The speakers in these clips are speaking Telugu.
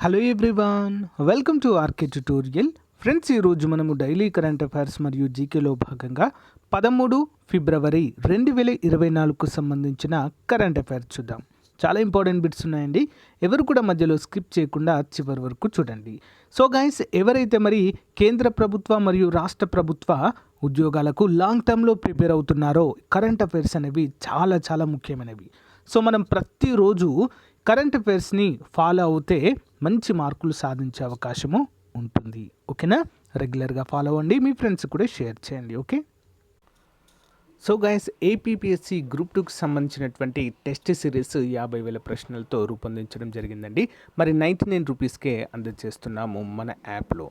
Hello everyone welcome to RK tutorial friends ఈరోజు మనము డైలీ కరెంట్ అఫైర్స్ మరియు జీకేలో భాగంగా పదమూడు ఫిబ్రవరి రెండు వేల ఇరవై నాలుగుకు సంబంధించిన కరెంట్ అఫైర్స్ చూద్దాం. చాలా ఇంపార్టెంట్ బిట్స్ ఉన్నాయండి. ఎవరు కూడా మధ్యలో స్కిప్ చేయకుండా చివరి వరకు చూడండి. సో గైస్ ఎవరైతే మరి కేంద్ర ప్రభుత్వ మరియు రాష్ట్ర ప్రభుత్వ ఉద్యోగాలకు లాంగ్ టర్మ్లో ప్రిపేర్ అవుతున్నారో కరెంట్ అఫైర్స్ అనేవి చాలా చాలా ముఖ్యమైనవి. సో మనం ప్రతిరోజు కరెంట్ అఫైర్స్ని ఫాలో అవుతే మంచి మార్కులు సాధించే అవకాశము ఉంటుంది. ఓకేనా? రెగ్యులర్గా ఫాలో అవ్వండి. మీ ఫ్రెండ్స్ కూడా షేర్ చేయండి. Okay? So guys APPSC group టూకి సంబంధించినటువంటి టెస్ట్ సిరీస్ యాభై వేల ప్రశ్నలతో రూపొందించడం జరిగిందండి. మరి నైంటీ నైన్ రూపీస్కే అందజేస్తున్నాము మన యాప్లో.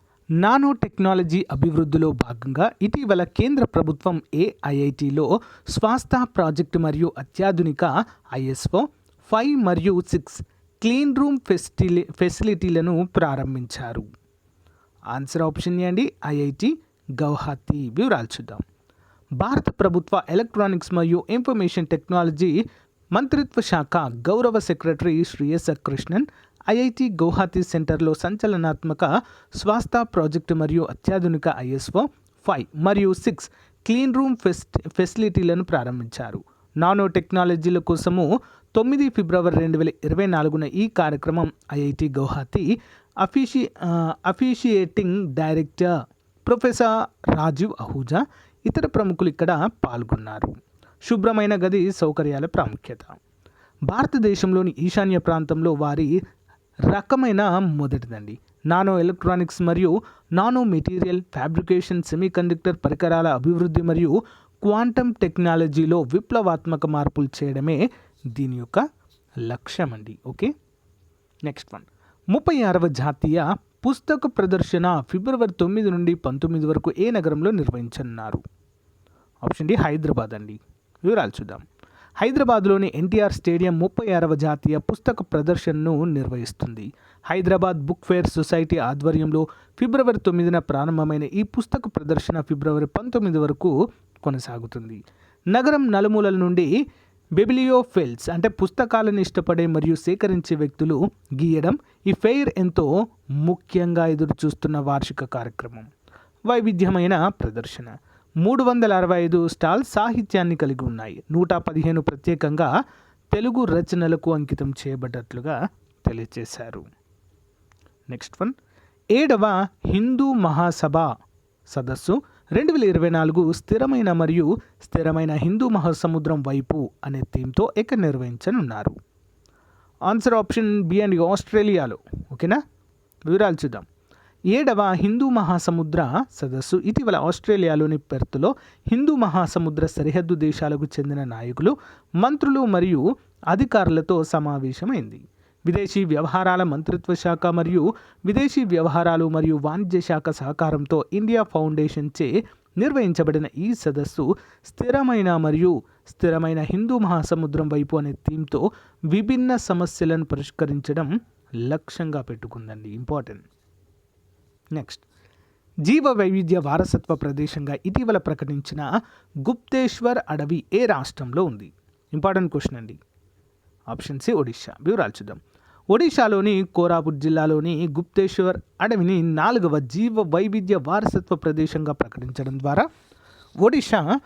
Nano technology అభివృద్ధిలో భాగంగా ఇటీవల కేంద్ర ప్రభుత్వం ఏఐఐటిలో స్వాస్థ ప్రాజెక్టు మరియు అత్యాధునిక ఐఎస్ఓ ఫైవ్ మరియు సిక్స్ క్లీన్ రూమ్ ఫెసిలి ఫెసిలిటీలను ప్రారంభించారు. ఆన్సర్ ఆప్షన్ అండి? ఐఐటి గౌహతి. వివరాలు చూద్దాం. భారత ప్రభుత్వ ఎలక్ట్రానిక్స్ మరియు ఇన్ఫర్మేషన్ టెక్నాలజీ మంత్రిత్వ శాఖ గౌరవ secretary Shri S Krishnan IIT Guwahati సెంటర్లో సంచలనాత్మక స్వాస్థ ప్రాజెక్టు మరియు అత్యాధునిక ఐఎస్ఓ ఫైవ్ మరియు సిక్స్ క్లీన్ రూమ్ ఫెస్ట్ ఫెసిలిటీలను ప్రారంభించారు. నానో టెక్నాలజీల కోసము తొమ్మిది ఫిబ్రవరి రెండు వేల ఇరవై నాలుగున ఈ కార్యక్రమం IIT Guwahati అఫీషి officiating director professor Rajiv Ahuja ఇతర ప్రముఖులు ఇక్కడ పాల్గొన్నారు. శుభ్రమైన గది సౌకర్యాల ప్రాముఖ్యత. భారతదేశంలోని ఈశాన్య ప్రాంతంలో వారి రకమైన మొదటిదండి. నానో ఎలక్ట్రానిక్స్ మరియు నానో మెటీరియల్ ఫ్యాబ్రికేషన్ సెమీకండక్టర్ పరికరాల అభివృద్ధి మరియు క్వాంటమ్ టెక్నాలజీలో విప్లవాత్మక మార్పులు చేయడమే దీని యొక్క లక్ష్యం అండి ఓకే? Next one. ముప్పై ఆరవ జాతీయ పుస్తక ప్రదర్శన ఫిబ్రవరి తొమ్మిది నుండి పంతొమ్మిది వరకు ఏ నగరంలో నిర్వహించనున్నారు? ఆప్షన్ డి హైదరాబాద్ అండి. వివరాలు చూద్దాం. హైదరాబాద్లోని ఎన్టీఆర్ స్టేడియం ముప్పై ఆరవ జాతీయ పుస్తక ప్రదర్శనను నిర్వహిస్తుంది. హైదరాబాద్ బుక్ ఫేర్ సొసైటీ ఆధ్వర్యంలో ఫిబ్రవరి తొమ్మిదిన ప్రారంభమైన ఈ పుస్తక ప్రదర్శన ఫిబ్రవరి పంతొమ్మిది వరకు కొనసాగుతుంది. నగరం నలుమూలల నుండి బెబిలియోఫెల్స్ అంటే పుస్తకాలను ఇష్టపడే మరియు సేకరించే వ్యక్తులు గీయడం ఈ ఫెయిర్ ఎంతో ముఖ్యంగా ఎదురు చూస్తున్న వార్షిక కార్యక్రమం. వైవిధ్యమైన ప్రదర్శన. మూడు వందల అరవై ఐదు స్టాల్ సాహిత్యాన్ని కలిగి ఉన్నాయి. నూట పదిహేను ప్రత్యేకంగా తెలుగు రచనలకు అంకితం చేయబడ్డట్లుగా తెలియజేశారు. Next one. ఏడవ హిందూ మహాసభ సదస్సు. రెండు వేల ఇరవై నాలుగు స్థిరమైన మరియు స్థిరమైన హిందూ మహాసముద్రం వైపు అనే థీమ్తో ఎక్కడ నిర్వహించనున్నారు. ఆన్సర్ ఆప్షన్ బి అండ్ ఆస్ట్రేలియాలో. ఓకేనా? వివరాలు చూద్దాం. ఏడవ హిందూ మహాసముద్ర సదస్సు. ఇటీవల ఆస్ట్రేలియాలోని పెర్త్లో హిందూ మహాసముద్ర సరిహద్దు దేశాలకు చెందిన నాయకులు మంత్రులు మరియు అధికారులతో సమావేశమైంది. విదేశీ వ్యవహారాల మంత్రిత్వ శాఖ మరియు విదేశీ వ్యవహారాలు మరియు వాణిజ్య శాఖ సహకారంతో ఇండియా ఫౌండేషన్ చే నిర్వహించబడిన ఈ సదస్సు స్థిరమైన మరియు స్థిరమైన హిందూ మహాసముద్రం వైపు అనే థీమ్తో విభిన్న సమస్యలను పరిష్కరించడం లక్ష్యంగా పెట్టుకుందండి. ఇంపార్టెంట్. నెక్స్ట్ జీవ వైవిధ్య వారసత్వ ప్రదేశంగా ఇటీవల ప్రకటించిన గుప్తేశ్వర్ అడవి ఏ రాష్ట్రంలో ఉంది? ఇంపార్టెంట్ క్వశ్చన్ అండి. ఆప్షన్ సి ఒడిషా వివరాలు చూద్దాం. ఒడిశాలోని కోరాపుట్ జిల్లాలోని గుప్తేశ్వర్ అడవిని నాలుగవ జీవ వైవిధ్య వారసత్వ ప్రదేశంగా ప్రకటించడం ద్వారా ఒడిషా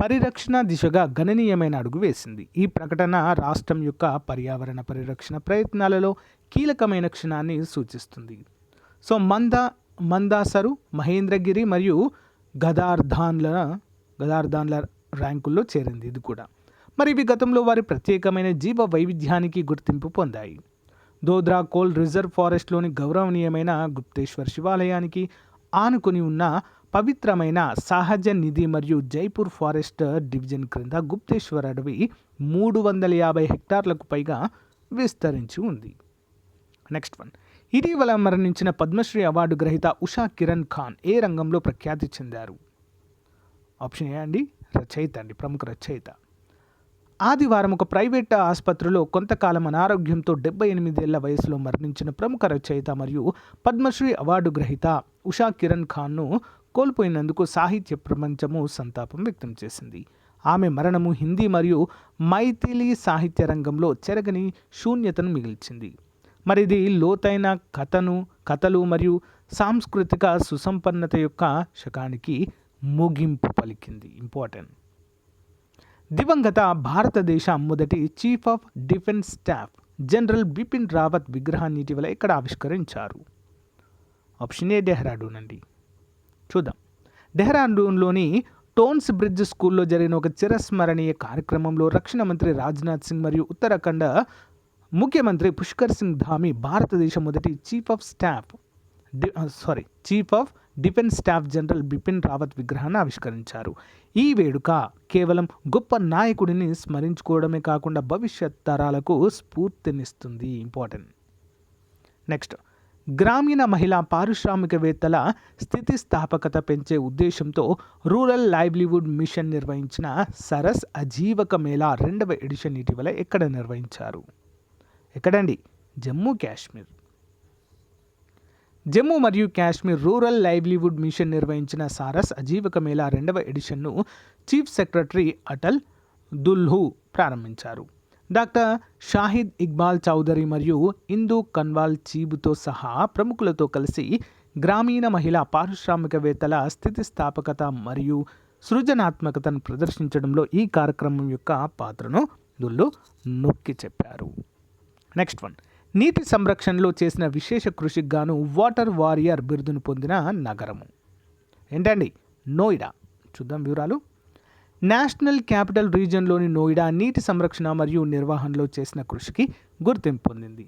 పరిరక్షణ దిశగా గణనీయమైన అడుగు వేసింది. ఈ ప్రకటన రాష్ట్రం యొక్క పర్యావరణ పరిరక్షణ ప్రయత్నాలలో కీలకమైన క్షణాన్ని సూచిస్తుంది. సో మంద మందాసరు మహేంద్రగిరి మరియు గదార్ధాన్ల గదార్ధాన్ల ర్యాంకుల్లో చేరింది ఇది కూడా. మరి ఇవి గతంలో వారి ప్రత్యేకమైన జీవ వైవిధ్యానికి గుర్తింపు పొందాయి. దోద్రా కోల్ రిజర్వ్ ఫారెస్ట్లోని గౌరవనీయమైన గుప్తేశ్వర్ శివాలయానికి ఆనుకుని ఉన్న పవిత్రమైన సహజ నిధి మరియు జైపూర్ ఫారెస్ట్ డివిజన్ క్రింద గుప్తేశ్వర్ అడవి మూడు వందల యాభై హెక్టార్లకు పైగా విస్తరించి ఉంది. Next one. ఇటీవల మరణించిన పద్మశ్రీ అవార్డు గ్రహీత ఉషా కిరణ్ ఖాన్ ఏ రంగంలో ప్రఖ్యాతి చెందారు? ఆప్షన్ ఏ అండి రచయిత అండి ప్రముఖ రచయిత. ఆదివారం ఒక ప్రైవేట్ ఆసుపత్రిలో కొంతకాలం అనారోగ్యంతో డెబ్బై ఎనిమిదేళ్ళ వయసులో మరణించిన ప్రముఖ రచయిత మరియు పద్మశ్రీ అవార్డు గ్రహీత ఉషా కిరణ్ ఖాన్ను కోల్పోయినందుకు సాహిత్య ప్రపంచము సంతాపం వ్యక్తం చేసింది. ఆమె మరణము హిందీ మరియు మైథిలి సాహిత్య రంగంలో చెరగని శూన్యతను మిగిల్చింది. మరి ఇది లోతైన కథను కథలు మరియు సాంస్కృతిక సుసంపన్నత యొక్క శకానికి ముగింపు పలికింది. ఇంపార్టెంట్ దివంగత భారతదేశ మొదటి chief of defence staff general Bipin Rawat విగ్రహాన్ని ఇటీవల ఇక్కడ ఆవిష్కరించారు. ఆప్షన్ ఏ డెహ్రాడూన్ అండి చూద్దాం డెహ్రాడూన్లోని టోన్స్ బ్రిడ్జ్ స్కూల్లో జరిగిన ఒక చిరస్మరణీయ కార్యక్రమంలో రక్షణ మంత్రి రాజ్నాథ్ సింగ్ మరియు ఉత్తరాఖండ్ ముఖ్యమంత్రి పుష్కర్ సింగ్ ధామి భారతదేశ మొదటి chief of staff sorry chief of defence staff general Bipin Rawat విగ్రహాన్ని ఆవిష్కరించారు. ఈ వేడుక కేవలం గొప్ప నాయకుడిని స్మరించుకోవడమే కాకుండా భవిష్యత్ తరాలకు స్ఫూర్తినిస్తుంది. ఇంపార్టెంట్. నెక్స్ట్ గ్రామీణ మహిళా పారిశ్రామికవేత్తల స్థితిస్థాపకత పెంచే ఉద్దేశంతో రూరల్ లైవ్లీవుడ్ మిషన్ నిర్వహించిన సరస్ అజీవక మేళా రెండవ ఎడిషన్ ఇటీవల ఎక్కడ నిర్వహించారు? ఎక్కడండి? జమ్మూ కాశ్మీర్. జమ్మూ మరియు కాశ్మీర్ రూరల్ లైవ్లీవుడ్ మిషన్ నిర్వహించిన సారస్ అజీవక మేళా రెండవ ఎడిషన్ను చీఫ్ సెక్రటరీ అటల్ దుల్హు ప్రారంభించారు. డాక్టర్ షాహిద్ ఇక్బాల్ చౌదరి మరియు ఇందు కన్వాల్ చీబుతో సహా ప్రముఖులతో కలిసి గ్రామీణ మహిళా పారిశ్రామికవేత్తల స్థితిస్థాపకత మరియు సృజనాత్మకతను ప్రదర్శించడంలో ఈ కార్యక్రమం యొక్క పాత్రను దుల్లు నొక్కి చెప్పారు. నెక్స్ట్ వన్ నీటి సంరక్షణలో చేసిన విశేష కృషికి గాను వాటర్ వారియర్ బిరుదును పొందిన నగరము. ఏంటండి? నోయిడా. చూద్దాం వివరాలు. నేషనల్ క్యాపిటల్ రీజియన్లోని నోయిడా నీటి సంరక్షణ మరియు నిర్వహణలో చేసిన కృషికి గుర్తింపు పొందింది.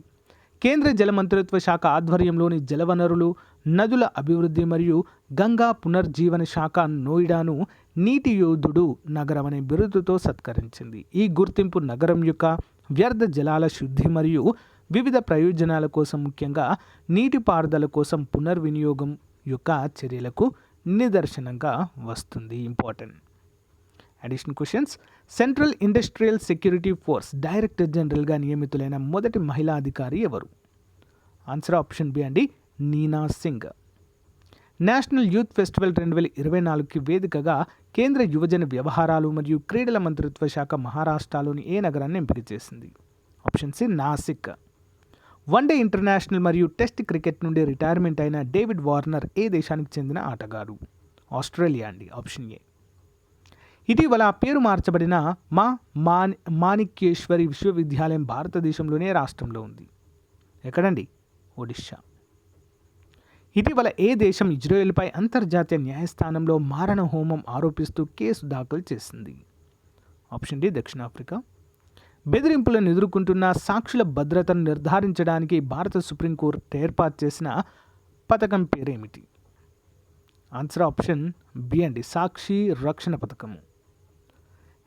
కేంద్ర జలమంత్రిత్వ శాఖ ఆధ్వర్యంలోని జలవనరులు నదుల అభివృద్ధి మరియు గంగా పునర్జీవన శాఖ నోయిడాను నీటి యోధుడు నగరం అనే బిరుదుతో సత్కరించింది. ఈ గుర్తింపు నగరం యొక్క వ్యర్థ జలాల శుద్ధి మరియు వివిధ ప్రయోజనాల కోసం ముఖ్యంగా నీటిపారుదల కోసం పునర్వినియోగం యొక్క చర్యలకు నిదర్శనంగా వస్తుంది. Important additional questions central industrial security force director జనరల్గా నియమితులైన మొదటి మహిళా అధికారి ఎవరు? ఆన్సర్ ఆప్షన్ బి అండి. Nina Singh national youth festival రెండు వేల ఇరవై నాలుగుకి వేదికగా కేంద్ర యువజన వ్యవహారాలు మరియు క్రీడల మంత్రిత్వ శాఖ మహారాష్ట్రలోని ఏ నగరాన్ని ఎంపిక చేసింది? Option C Nashik. One day international మరియు టెస్ట్ క్రికెట్ నుండి రిటైర్మెంట్ అయిన డేవిడ్ వార్నర్ ఏ దేశానికి చెందిన ఆటగాడు? ఆస్ట్రేలియా అండి ఆప్షన్ ఏ. ఇటీవల పేరు మార్చబడిన మా మాన్ మాణిక్యేశ్వరి విశ్వవిద్యాలయం భారతదేశంలోనే రాష్ట్రంలో ఉంది. ఎక్కడండి? ఒడిషా ఇటీవల ఏ దేశం ఇజ్రాయెల్పై అంతర్జాతీయ న్యాయస్థానంలో మారణ హోమం ఆరోపిస్తూ కేసు దాఖలు చేసింది? ఆప్షన్ డి దక్షిణాఫ్రికా. బెదిరింపులను ఎదుర్కొంటున్న సాక్షుల భద్రతను నిర్ధారించడానికి భారత సుప్రీంకోర్టు ఏర్పాటు చేసిన పథకం పేరేమిటి? ఆన్సర్ ఆప్షన్ బి అండి సాక్షి రక్షణ పథకము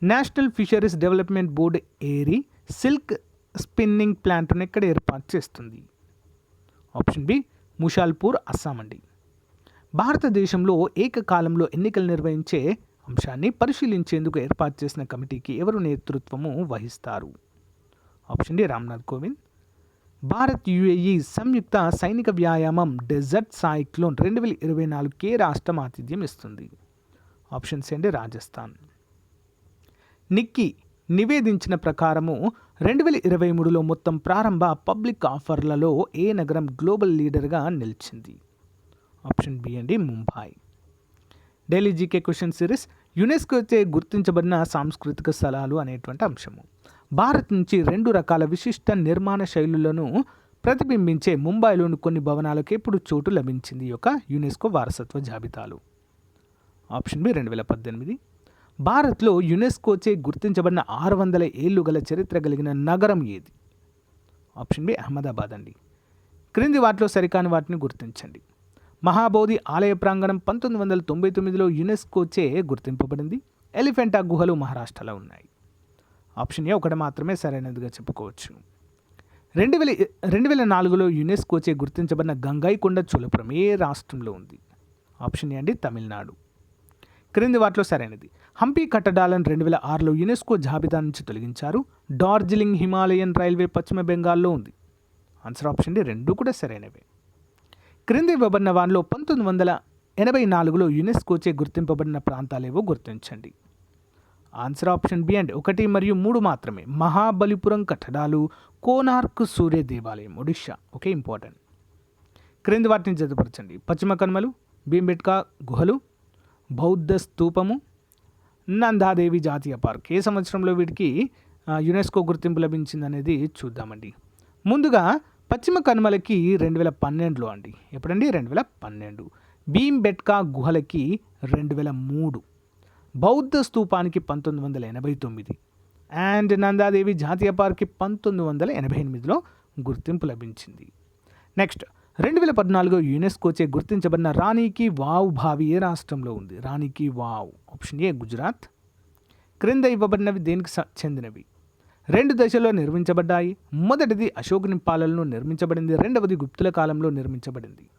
national fisheries development board Eri silk spinning ప్లాంట్ను ఎక్కడ ఏర్పాటు చేస్తుంది? ఆప్షన్ బి ముషాల్పూర్ అస్సాం అండి భారతదేశంలో ఏకకాలంలో ఎన్నికలు నిర్వహించే అంశాన్ని పరిశీలించేందుకు ఏర్పాటు చేసిన కమిటీకి ఎవరు నేతృత్వము వహిస్తారు? Option D Ramnath Kovind. Bharat UAE సంయుక్త సైనిక వ్యాయామం డెజర్ట్ సైక్లోన్ రెండు వేల ఇరవై నాలుగుకే రాష్ట్రం ఆతిథ్యం ఇస్తుంది. ఆప్షన్ సి అండి రాజస్థాన్. నిక్కీ నివేదించిన ప్రకారము రెండు వేల ఇరవై మూడులో మొత్తం ప్రారంభ పబ్లిక్ ఆఫర్లలో ఏ నగరం గ్లోబల్ లీడర్గా నిలిచింది? ఆప్షన్ బి అండి Mumbai daily GK question series యునెస్కోచే గుర్తించబడిన సాంస్కృతిక స్థలాలు అనేటువంటి అంశము. భారత్ నుంచి రెండు రకాల విశిష్ట నిర్మాణ శైలులను ప్రతిబింబించే ముంబైలోని కొన్ని భవనాలకు ఎప్పుడు చోటు లభించింది? యొక్క యునెస్కో వారసత్వ జాబితాలు. ఆప్షన్ బి రెండు వేల పద్దెనిమిది. భారత్లో యునెస్కోచే గుర్తించబడిన ఆరు వందల ఏళ్ళు గల చరిత్ర కలిగిన నగరం ఏది? ఆప్షన్ బి అహ్మదాబాద్ అండి. క్రింది వాటిలో సరికాని వాటిని గుర్తించండి. మహాబోధి ఆలయ ప్రాంగణం పంతొమ్మిది వందల తొంభై తొమ్మిదిలో యునెస్కోచే గుర్తింపబడింది. ఎలిఫెంటా గుహలు మహారాష్ట్రలో ఉన్నాయి. ఆప్షన్ ఏ ఒకటి మాత్రమే సరైనదిగా చెప్పుకోవచ్చు రెండు వేల రెండు వేల నాలుగులో యునెస్కోచే గుర్తించబడిన గంగైకొండ చోళపురం ఏ రాష్ట్రంలో ఉంది. ఆప్షన్ ఏ అండి తమిళనాడు. క్రింది వాటిలో సరైనది. హంపీ కట్టడాలను రెండు వేల ఆరులో యునెస్కో జాబితా నుంచి తొలగించారు. డార్జిలింగ్ హిమాలయన్ రైల్వే పశ్చిమ బెంగాల్లో ఉంది. ఆన్సర్ ఆప్షన్ డి రెండు కూడా సరైనవే. క్రింది ఇవ్వబడిన వానిలో పంతొమ్మిది వందల ఎనభై నాలుగులో యునెస్కోచే గుర్తింపబడిన ప్రాంతాలేవో గుర్తించండి. ఆన్సర్ ఆప్షన్ బి అండ్ ఒకటి మరియు మూడు మాత్రమే. మహాబలిపురం కట్టడాలు కోనార్క్ సూర్య దేవాలయం ఒడిషా ఓకే ఇంపార్టెంట్. క్రింది వాటిని జతపరచండి. పశ్చిమ కనుమలు భీంబెట్కా గుహలు బౌద్ధ స్తూపము నందాదేవి జాతీయ పార్క్. ఏ సంవత్సరంలో వీటికి యునెస్కో గుర్తింపు లభించింది అనేది చూద్దామండి. ముందుగా పశ్చిమ కనుమలకి రెండు వేల పన్నెండులో అండి. ఎప్పుడండి? రెండు వేల పన్నెండు. భీంబెట్కా గుహలకి రెండు వేల మూడు. బౌద్ధ స్తూపానికి పంతొమ్మిది వందల ఎనభై తొమ్మిది. అండ్ నందాదేవి జాతీయ పార్క్కి పంతొమ్మిది వందల ఎనభై ఎనిమిదిలో గుర్తింపు లభించింది. నెక్స్ట్ రెండు వేల పద్నాలుగు యునెస్కోచే గుర్తించబడిన రాణికి వావ్ భావి ఏ రాష్ట్రంలో ఉంది? రాణికి వావ్. Option A Gujarat. క్రింద ఇవ్వబడినవి దేనికి చెందినవి? రెండు దశల్లో నిర్మించబడ్డాయి. మొదటిది అశోకుని పాలనలో నిర్మించబడింది. రెండవది గుప్తుల కాలంలో నిర్మించబడింది.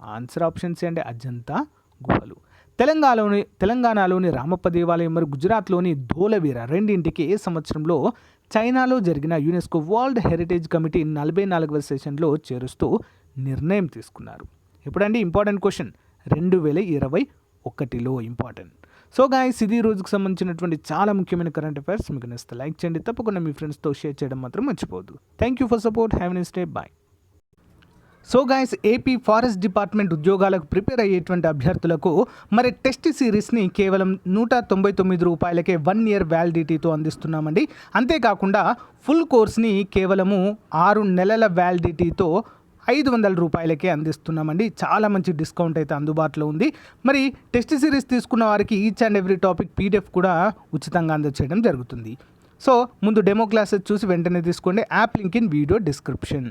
ఆన్సర్ ఆప్షన్స్ అంటే అజంతా గుహలు తెలంగాణలోని తెలంగాణలోని రామప్ప దేవాలయం మరియు గుజరాత్లోని ధోలవీర రెండింటికి ఏ సంవత్సరంలో చైనాలో జరిగిన యునెస్కో వరల్డ్ హెరిటేజ్ కమిటీ నలభై నాలుగవ సెషన్లో చేరుస్తూ నిర్ణయం తీసుకున్నారు. ఎప్పుడండి? Important question. రెండు వేల ఇరవై ఒకటిలో ఇంపార్టెంట్. సో గాయస్ ఇది రోజుకు సంబంధించినటువంటి చాలా ముఖ్యమైన కరెంట్ అఫైర్స్. మీకు నచ్చితే లైక్ చేయండి. తప్పకుండా మీ ఫ్రెండ్స్తో షేర్ చేయడం మాత్రం మర్చిపోవద్దు. Thank you for support have nice day bye so guys AP forest department ఉద్యోగాలకు ప్రిపేర్ అయ్యేటువంటి అభ్యర్థులకు మరి టెస్ట్ సిరీస్ని కేవలం నూట తొంభై తొమ్మిది రూపాయలకే వన్ ఇయర్ వ్యాలిడిటీతో అందిస్తున్నామండి. అంతేకాకుండా ఫుల్ కోర్స్ని కేవలము ఆరు నెలల వ్యాలిడిటీతో ఐదు వందల రూపాయలకే అందిస్తున్నామండి. చాలా మంచి డిస్కౌంట్ అయితే అందుబాటులో ఉంది. మరి టెస్ట్ సిరీస్ తీసుకున్న వారికి each and every topic PDF కూడా ఉచితంగా అందజేయడం జరుగుతుంది. సో ముందు డెమో క్లాసెస్ చూసి వెంటనే తీసుకోండి. App link in video description